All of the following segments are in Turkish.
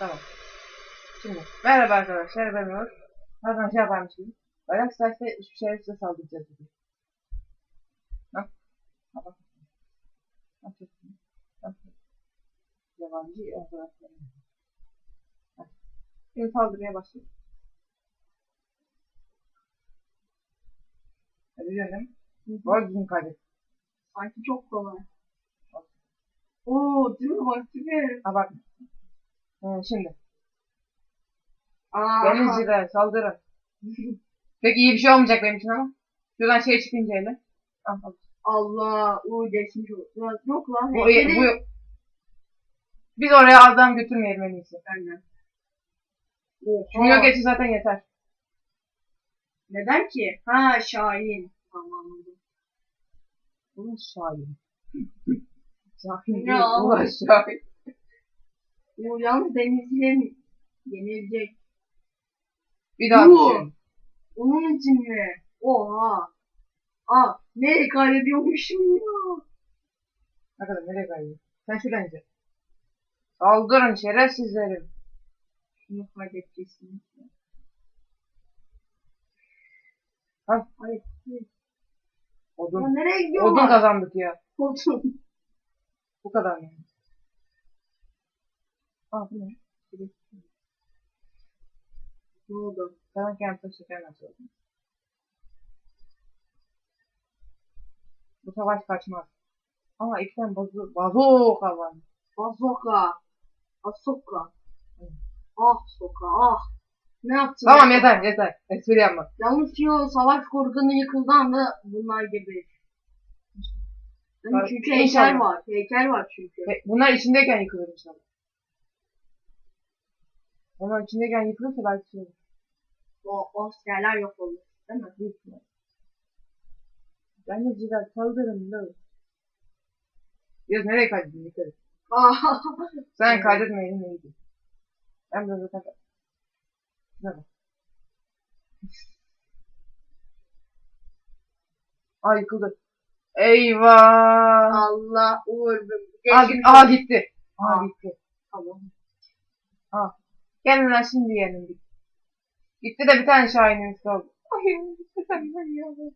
Tamam. Şimdi merhaba arkadaşlar ben Uğur. Pardon şey yaparmışım. Bayrak Staş'ta hiçbir şey size saldıracağız dedi. Ha? Ha bak. Bak. Bak. Yabancı arkadaşlar. Şimdi saldırmaya başlıyor. Hadi canım. Bu arada bizim kaydet. Sanki çok kolay. Oo, değil mi? Bak değil mi? Ha şimdi. Aa, Denizciler saldırın. Pek iyi bir şey olmayacak benim için ama. Şuradan şey çıkınca hele. Al, al. Allah, o geçmiş olsun. Yok lan, Bu, heykeli bu, biz oraya adam götürmeyelim en iyisi. benden. Çünkü yok zaten yeter. Neden ki? Ha, Şahin. Tamam anladım. Ulan Şahin. Şahin Ya. değil, ulan Şahin. O yalnız denizcilerin yenilecek. Bir daha Bu. düşün. Onun için mi? Oha. Aa, nereye kaydediyormuşum ya? Ne kadar nereye kayıyor? Sen şuradan gideceksin. Saldırın şerefsizlerim. Şunu kaydedeceksin. Ha? Hayır. Ya Odun. nereye Odun gidiyorlar? kazandık ya. Odun. Bu kadar yani. Aa bu ne? Ne oldu? Sana kendi şeker nasıl oldu? Bu savaş kaçmaz. Ama iki tane bazu, bazuka var. Asoka. Hı. Ah soka ah. Ne yaptın? Tamam ya? yeter yeter. Espri yapma. Yalnız şu savaş korkanı yıkıldı anda bunlar gibi. Çünkü heykel var. Heykel var çünkü. Bunlar içindeyken yıkılır inşallah. Onlar içindeyken yıkılırsa belki şey olur. O askerler yok olur. Değil mi? Büyük. Ben de cidden saldırın da. Biraz nereye kaydedin dikkat et. Sen Evet. kaydetmeyin neydi? Ben de zaten Şuna bak. Aa yıkıldı. Eyvah. Allah Uğur. Aa, git, aa gitti. Aa Aa. gitti. Tamam. Aa. Gelin şimdi yiyelim. Gitti. gitti de bir tane şahinimiz kaldı. Ay sen ben ya. Uğur,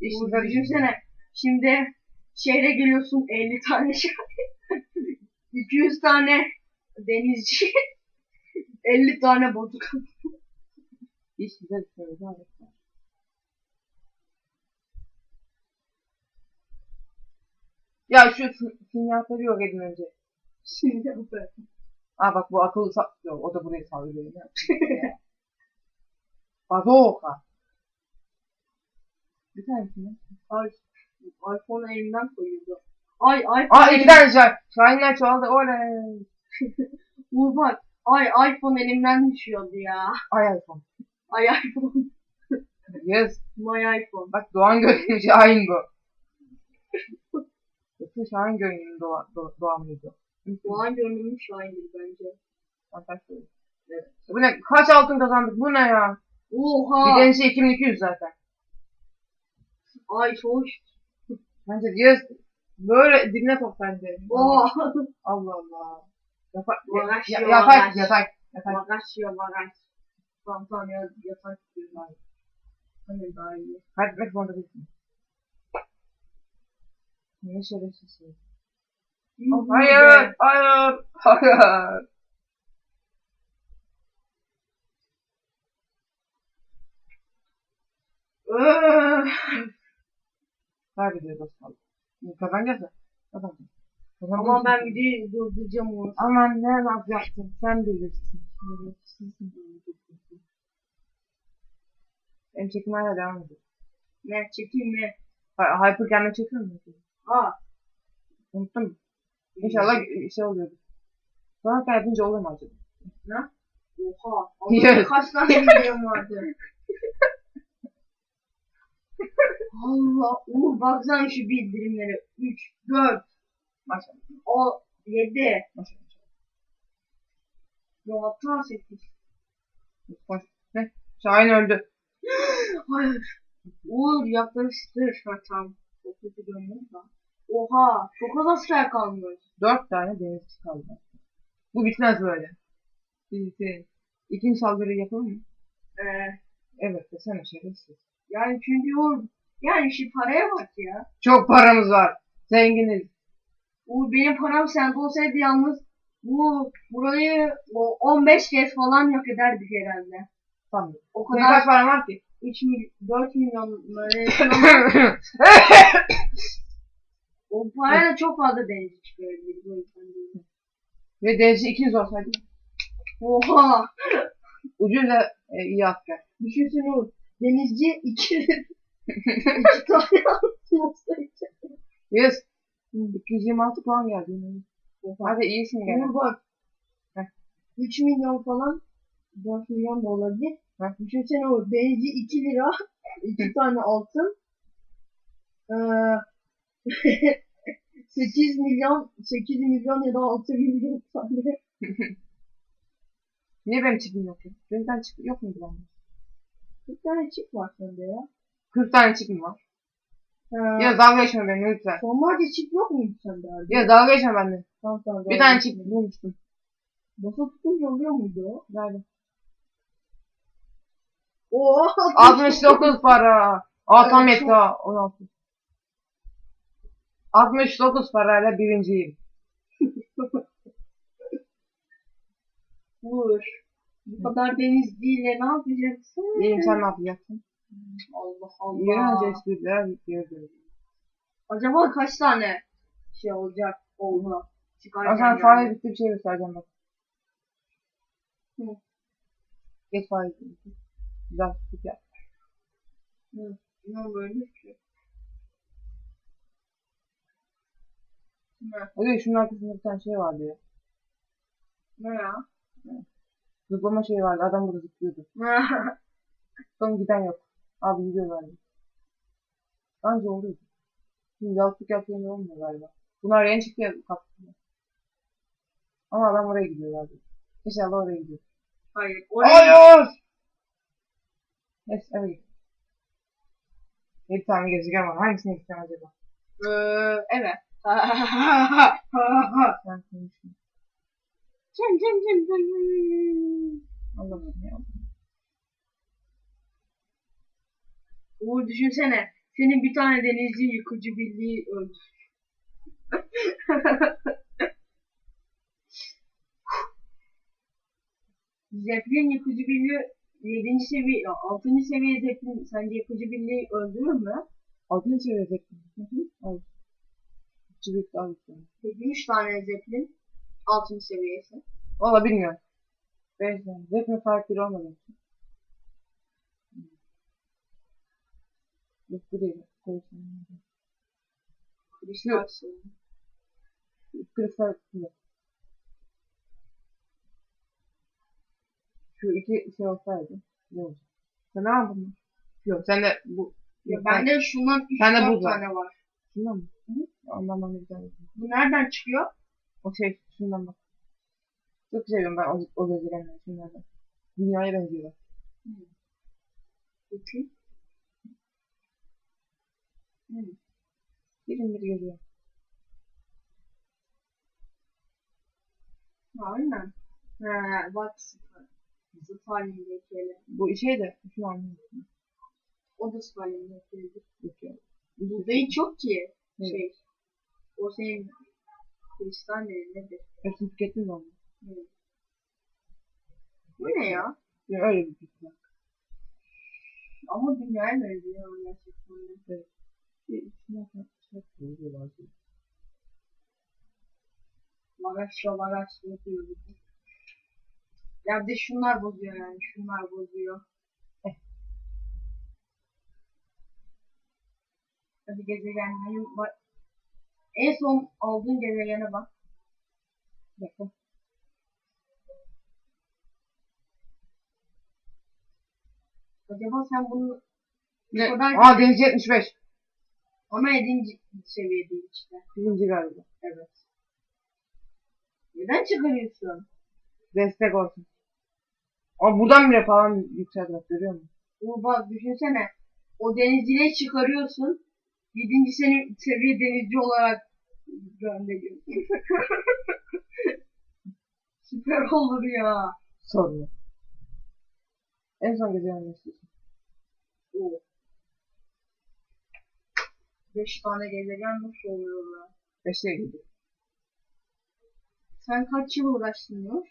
İşte düşünsene. Şimdi şehre geliyorsun 50 tane şey. 200 tane denizci. 50 tane bozuk. İş güzel söyledi. harika. Ya şu sin- sinyalleri yok edin önce. Şimdi yapıyorum. Aa bak bu akıllı sa- Yok o da buraya sallıyor. Bazooka. Bir tanesini. Ay, iPhone elimden koyuyordu. Ay iPhone Aa iki elimden. tane şahin. Şahinler çoğaldı. Oley. Uğur bak. Ay iPhone elimden düşüyordu ya. Ay iPhone. Ay iPhone. Yes. My iPhone. Bak Doğan Gölü'nün Şahin bu. Yoksa Şahin Gölü'nün doğa, do, Doğan mıydı? Doğan gönlümün şahindir bence. Fantastik. Evet. Bu ne? Kaç altın kazandık? Bu ne ya? Oha. Giden şey 2200 zaten. Ay çok. Bence yes. Böyle dibine sok bence. Oha. Allah Allah. Yapar, Yavaş, ya, yatak, yatak, yatak. Bagaj ya bagaj. Tamam tamam ya yatak diyorum abi. Hani daha iyi. Kaybetmek zorunda değilsin. Ne şerefsiz. Hayır, hayır, hayır. Az kaldı. Kazanacağız. Kazanacağız. Ama ben videoyu durduracağım onu. Aman ne yapacaksın? Sen bilirsin. Benim çekim hala devam ediyor. Ne çekeyim? Hy- Hyper gelme çekiyor mu? Aa. Unuttum. İnşallah şey oluyordu. Sonra yapınca olur mu acaba? Oha. Yes. Allah'ım kaç tane videom vardı. Allah. Uğur baksana şu bildirimlere. 3, 4, Maşallah. o 7. Maşallah. Hatta 8. Koş. Ne? Şahin öldü. Hayır. Uğur yaklaştır. Ha tamam. Çok kötü görünüyor da. Oha. Çok az asker kalmış. Dört tane denizci kaldı. Bu bitmez böyle. Biz bitirelim. İkinci saldırıyı yapalım mı? Ee, Evet desene şerefsiz. yani çünkü o yani şu paraya bak ya. Çok paramız var. Zenginiz. Bu benim param sende olsaydı yalnız bu burayı o 15 kez falan yok ederdik herhalde. Tamam. O Ne kadar kaç param var ki? 3 mil 4 milyon böyle o parayla çok fazla denizci çıkarabilir bu insan diyor. Ve denizci 200 olsaydı. Oha! Ucuz da e, iyi asker. Düşünsene o denizci 2 iki tane altın olsaydı. Yes. 226 puan geldi. Hadi iyisin gene. Dur bak. Heh. 3 milyon falan 4 milyon da olabilir. Heh. Düşünsene o denizci 2 lira 2 tane altın. Ee, 8 milyon 8 milyon ya da 6 milyon tane. Niye benim çipim yok ya? Benim tane çip yok muydu bende? Bir tane çift var sende ya. 40 tane çipim var. Ee, Ya dalga geçme benimle lütfen. Tonlarca çift yok muydu sende abi? Ya dalga geçme benimle. Tamam, tamam, Bir tane çip bulmuştum. Basılı tutunca oluyor muydu o? Nerede? Oo, 69 para. Aa tam Evet, yetti ha. 16. 69 parayla birinciyim. Vur. Bu kadar denizciyle ne yapacaksın? İyiyim sen ne yapacaksın? Allah Allah. espriler yapıyordu. Acaba kaç tane şey olacak olma? Çıkarken sen faiz bitti bir şey göstereceğim bak. Hı. Geç faiz bitti. Güzel tut ya. Ne böyle ki? Ne? Öyle şunun arkasında bir tane şey vardı ya. Ne ya? Zıplama şeyi vardı. Adam burada zıplıyordu. Sonra giden yok. Abi gidiyorlardı. Bence oluyordu. Şimdi yaltık yaptığında olmuyor galiba. Bunlar yeni çıktı ya kapısında. Ama adam oraya gidiyorlardı. İnşallah oraya gidiyor. Hayır. Oraya Hayır! Neyse eve git. 7 tane gezegen var. Hangisine gideceğim acaba? Ee, evet. Sen konuşma. Cem cem cem cem. Allah'ım ya. Uğur düşünsene. Senin bir tane denizci yıkıcı birliği öldü. Zeppelin yıkıcı birliği 7. seviye, 6. seviye Zeppelin sence yıkıcı birliği öldürür mü? Adını çevirecektim. Hı hı. Hayır. Çivik daha güzel. Peki 3 tane Zeppelin 6. seviyesi. Valla bilmiyorum. Tane. Zekme fark biri olmadı. Yok bu değil. Kristal. Kristal yok. Şu iki şey olsaydı. Ne olacak? Sen ne var bunlar? Yok sen de bu. Ya bende şundan 3 Bende 4 buz var. tane var. Şundan mı? Tane. yapayım. Bu nereden çıkıyor? O şey şundan bak. Çok seviyorum ben o, o gezegenleri şunlardan. Dünyaya benziyorlar. Peki. Birim bir geziyor. Aynen. He, bak sıfır. Zıt ele. Bu şey de şunu anlıyorum. O da eledir. Yok ya. Bu değil çok ki. Evet. Şey. O senin kristal ne- nedir? Tükettim de onu. Evet. Bu ne ya? Yani öyle bir fikir. Ama dünyaya benziyor gerçekten. Bir içine çok oluyorlar. Lagaşla lagaşla yapıyor bu. Ya bir de şunlar bozuyor yani. Şunlar bozuyor. Eh. Hadi gezegenlerin. En son aldığın gezegene bak. Dakika. Acaba sen bunu Ne? kadar Aa deniz 75. ama edinci seviye değil işte. Birinci galiba. Evet. Neden çıkarıyorsun? Destek olsun. Aa buradan bile falan yükseldi bak görüyor musun? Bu bak düşünsene. O denizciliği çıkarıyorsun. Yedinci seni seviye denizci olarak gönderiyorsun. Süper olur ya. Sorma. En son gece istiyorsun? Oo. Beş tane gezegen nasıl oluyor ya? Beşte gidiyor. Sen kaç yıl uğraştın Nur?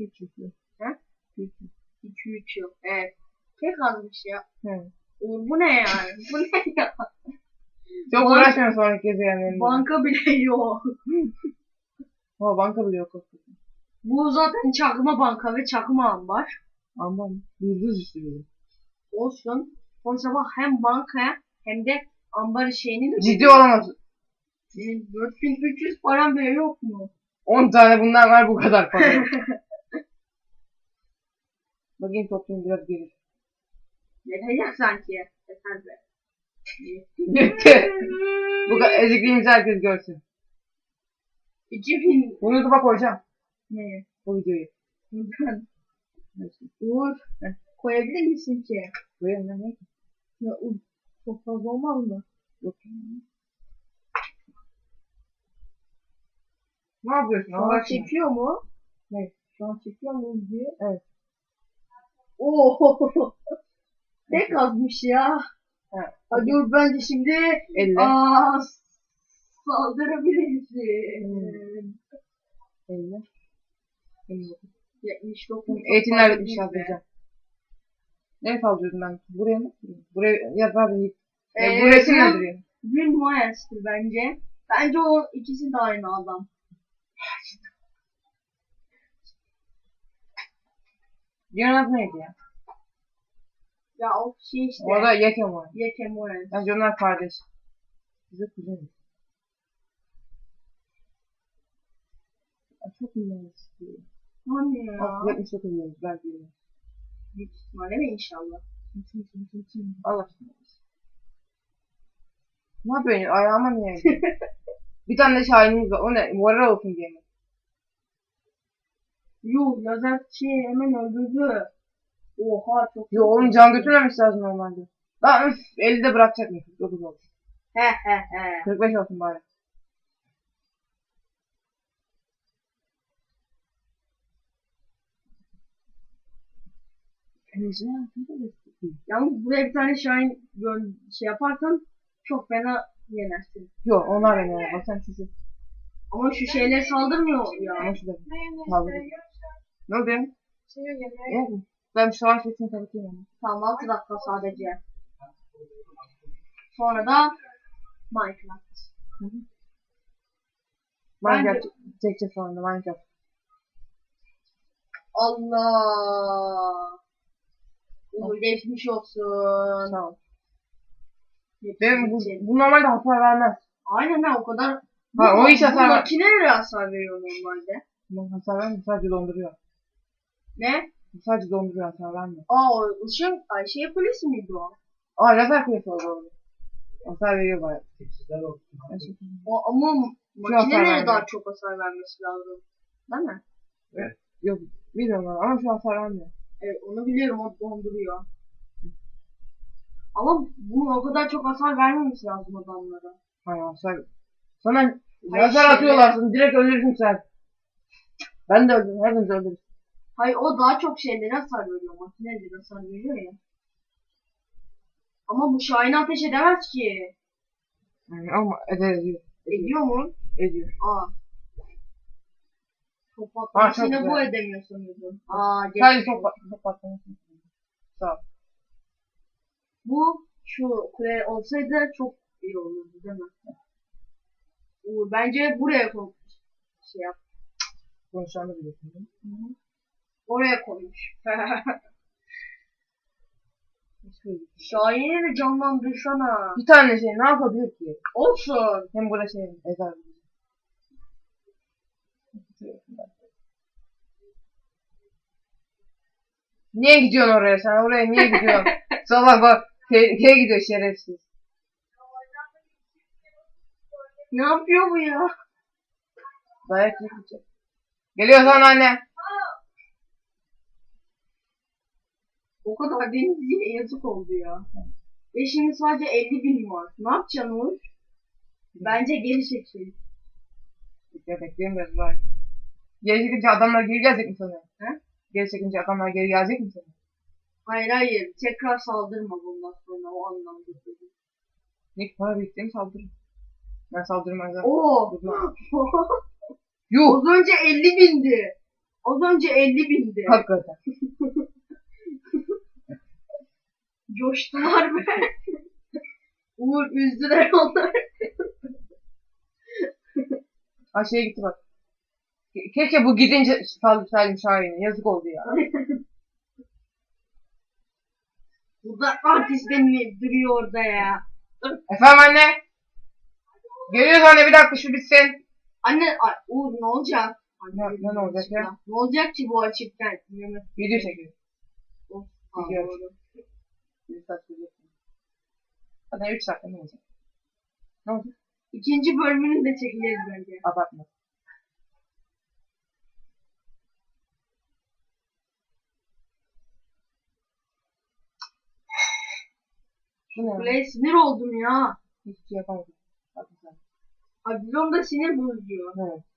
Üç yüklü. He? Üç yüklü. 2-3 yıl. Evet. Pek azmış ya. Hı. Bu ne yani? Bu ne ya? Çok Bank- uğraşmıyorum sonraki gezegenlerinde. Banka bile yok. Ha banka bile yok. Bu zaten çakma banka ve çakma ambar. Ama yıldız istiyorum. Olsun. O sabah hem bankaya hem de ambar şeyini de Ciddi olamaz. Senin 4300 param bile yok mu? 10 tane bundan var bu kadar para. Bakayım toplayayım biraz gelir. Yetecek sanki. Yeter be. Bu kadar ezikliğimizi herkes görsün. 2000 Bunu YouTube'a koyacağım. ne? Bu videoyu. Neden? Uğur. Koyabilir misin ki? Koyayım ben ne? Ya, Uğur, çok fazla olmaz mı? Yok. Ne yapıyorsun? Allah çekiyor mu? Ne? Şu an çekiyor mu diye. Evet. Oo. Ne kazmış ya. Ha. Hadi Uğur bence şimdi Elle. aa, saldırabilirsin. Elle. Elle. 79. Eğitimler bitmiş yazacağım. Ne saldırıyordum ben? Buraya mı? Buraya yazar da yık. Ee, E, bu resim bu- nedir ya? Green Moyes'tir bence. Bence o ikisi de aynı adam. Diğer adı neydi ya? Ya o şey işte. O da. Yeke Moyes. Bence onlar kardeş. Bize kuzen. Çok iyi istiyor. Hani ya. Of 79 milyon belki. de. Büyük ihtimalle mi inşallah. Allah aşkına. Ne yapıyorsun? ya? Ayağıma niye? bir tane de şahinimiz var. O ne? Moral olsun diye mi? Yuh lazer şeyi hemen öldürdü. Oha çok Yo oğlum can götürmemiş lazım normalde. Lan üf 50'de bırakacak mı? 49 olsun. He he he. 45 olsun bari. Yalnız buraya bir tane Şahin şey yaparsan çok fena yenersin. Yok onlar beni ya. Bak sen sesi. Ama şu şeyler saldırmıyor ya. Ama şurada. Saldırı. Ne oldu ya? Yok mu? Ben şu an sesini kapatayım ama. Tamam 6 dakika sadece. Sonra da Minecraft. Minecraft çekeceğiz sonra Minecraft. Allah. Uğur geçmiş olsun. Sağ ol. Benim bu, bu normalde hasar vermez. Aynen ha o kadar. Ha, o hiç hasar ver- makinelere hasar veriyor normalde. Bu hasar vermiyor. Sadece donduruyor. Ne? Sadece donduruyor hasar vermiyor. Aa o ışın ay şey polisi miydi o? Aa lazer kulesi oldu orada. Hasar veriyor bayağı. Gerçekten. O ama makinelere daha çok hasar vermesi lazım. Değil mi? Yok bilmiyorum ben ama şu hasar vermiyor. Evet onu biliyorum o donduruyor. Ama bunun o kadar çok hasar vermemesi lazım adamlara. Hayır hasar. Sana Hayır, lazer atıyorlar direkt ölürsün sen. Ben de öldüm. Hepimiz öldürürüz. Hayır o daha çok şeylere hasar veriyor. Makinelere hasar veriyor ya. Ama bu Şahin ateş edemez ki. Yani ama eder ediyor. Ediyor mu? Ediyor. Aa. Top çok yine bu edemiyor sanıyordum. Aa, Sadece geçmiş çok, olsun. çok patlaması. Sağ ol. Bu şu kule olsaydı çok iyi olurdu değil mi? Uğur, bence buraya koy. Şey yap. Konuşanı biliyorsun değil mi? Oraya koymuş. Şahin'i de canlandırsana. Bir tane şey ne yapabilir ki? Olsun. Hem burada şey ezer. Niye gidiyorsun oraya sen? Oraya niye gidiyorsun? Salak bak. Tehlikeye gidiyor şerefsiz. Ne yapıyor bu ya? Dayak yiyecek. Geliyor sana anne. O kadar denizciye yazık oldu ya. Ve şimdi sadece 50 bin var. Ne yapacaksın Uğur? Bence geri çekil. Benim biraz var. Geri çekince adamlar geri gelecek mi sana? He? Geri çekince adamlar geri gelecek mi sana? Hayır hayır. Tekrar saldırma bundan sonra o anlamda. Nick para biriktireyim saldırırım. Ben saldırmazsam. Oo. Yuh! Az önce 50 bindi. Az önce 50 bindi. Hakikaten. Coştular be. Uğur üzdüler onları. Aşağıya gitti bak. Ke- Keşke bu gidince saldırsaydım Şahin'e. Yazık oldu ya. Bu da artist beni duruyor orada ya. Efendim anne? Geliyoruz anne bir dakika şu bitsin. Anne ay, Uğur ne olacak? Anne, Ne- olacak ya? Ne olacak ki bu açıktan? Video çekiyor. Aa, Video. doğru. Sürecek. Hadi 3 dakika ne olacak? Ne olacak? İkinci bölümünü de çekeceğiz bence. Abartma. Bu ne? Kuleye sinir oldum ya. Hiçbir şey yapamadım. Güzel. Abdülom da sinir bozucu. Evet.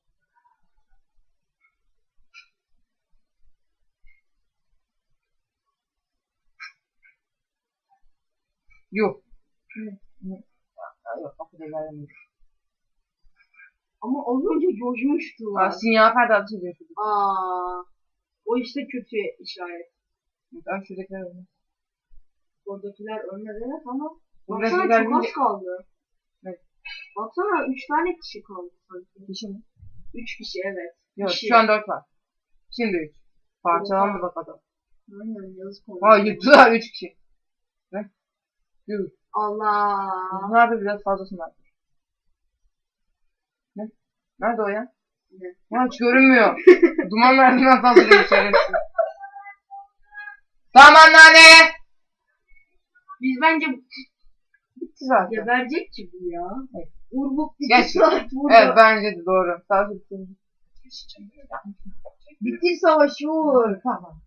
Yok. Ya, Yok, o kadar gelmedi. Ama az önce coşmuştu. Aa, perdesi çiziyor şurada. Aa, o işte kötü işaret. Ben şuradakiler olmaz. Oradakiler ölmedi evet ama Buradakiler baksana çok az kaldı. Evet. Baksana 3 tane kişi kaldı sanki. Kişi mi? 3 kişi evet. Yok, Kişi. şu an 4 var. Şimdi 3. Parçalandı bak adam. Aynen yazık oldu. Aa, yuttular 3 kişi. Yuh. Allah. Bunlar da biraz fazlasını var. Ne? Nerede o ya? Ne? Ya hiç görünmüyor. Duman nereden saldırıyor şerefsiz. Tamam anneanne. Biz bence Bitti zaten. geberecek ki bu ya. Evet. Urbuk 2 Geç. saat burada. Evet bence de doğru. Sağ olsun. Bitir savaşı Uğur. Tamam.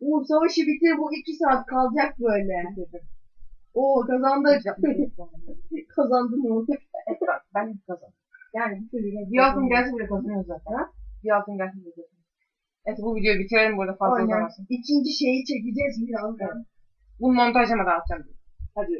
Uğur savaşı bitir bu 2 saat kalacak böyle. Oo kazandık. Kazandım Uğur. ben hep kazandım. Yani bir türlü bir altın gelsin bile kazanıyoruz zaten. Ha? Bir altın gelsin bile kazanıyoruz. Evet bu videoyu bitirelim burada fazla Aynen. uzamasın. İkinci şeyi çekeceğiz birazdan. Bunu montajlama dağıtacağım. Hadi.